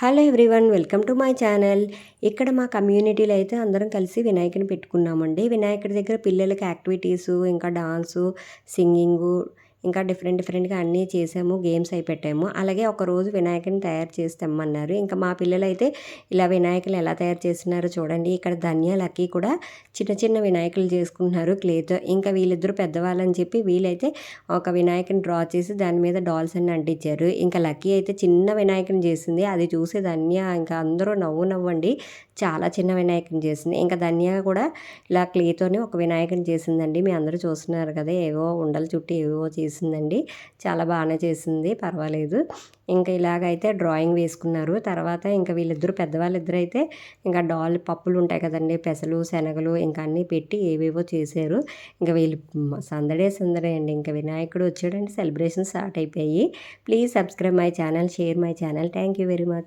Hello everyone welcome to my channel. ఇక్కడ మా కమ్యూనిటీలో అయితే అందరం కలిసి వినాయకుని పెట్టుకున్నామండి. వినాయకుడి దగ్గర పిల్లలకి యాక్టివిటీసు ఇంకా డాన్సు సింగింగు ఇంకా డిఫరెంట్ డిఫరెంట్గా అన్నీ చేసాము గేమ్స్ అయి పెట్టాము అలాగే ఒకరోజు వినాయకుని తయారు చేసి తెమ్మన్నారు. ఇంకా మా పిల్లలు అయితే ఇలా వినాయకులు ఎలా తయారు చేస్తున్నారో చూడండి. ఇక్కడ ధన్యాలకి కూడా చిన్న చిన్న వినాయకులు చేసుకుంటున్నారు క్లేతో. ఇంకా వీళ్ళిద్దరూ పెద్దవాళ్ళని చెప్పి వీళ్ళైతే ఒక వినాయకుని డ్రా చేసి దాని మీద డాల్స్ అని అంటించారు. ఇంకా లక్కీ అయితే చిన్న వినాయకుని చేసింది. అది చూసి ధన్య ఇంకా అందరూ నవ్వు నవ్వండి. చాలా చిన్న వినాయకుని చేసింది. ఇంకా ధన్య కూడా ఇలా క్లేతోనే ఒక వినాయకుని చేసిందండి. మీ అందరూ చూస్తున్నారు కదా ఏవో ఉండలు చుట్టి ఏవో చేసి చేసిందండి. చాలా బాగానే చేసింది పర్వాలేదు. ఇంకా ఇలాగైతే డ్రాయింగ్ వేసుకున్నారు. తర్వాత ఇంకా వీళ్ళిద్దరు పెద్దవాళ్ళిద్దరు అయితే ఇంకా డాల్ పప్పులు ఉంటాయి కదండి పెసలు శనగలు ఇంకా అన్నీ పెట్టి ఏవేవో చేశారు. ఇంకా వీళ్ళు సందడే సందడే అండి. ఇంకా వినాయకుడు వచ్చాడంటే సెలబ్రేషన్ స్టార్ట్ అయిపోయి please subscribe my channel share my channel. Thank you very much.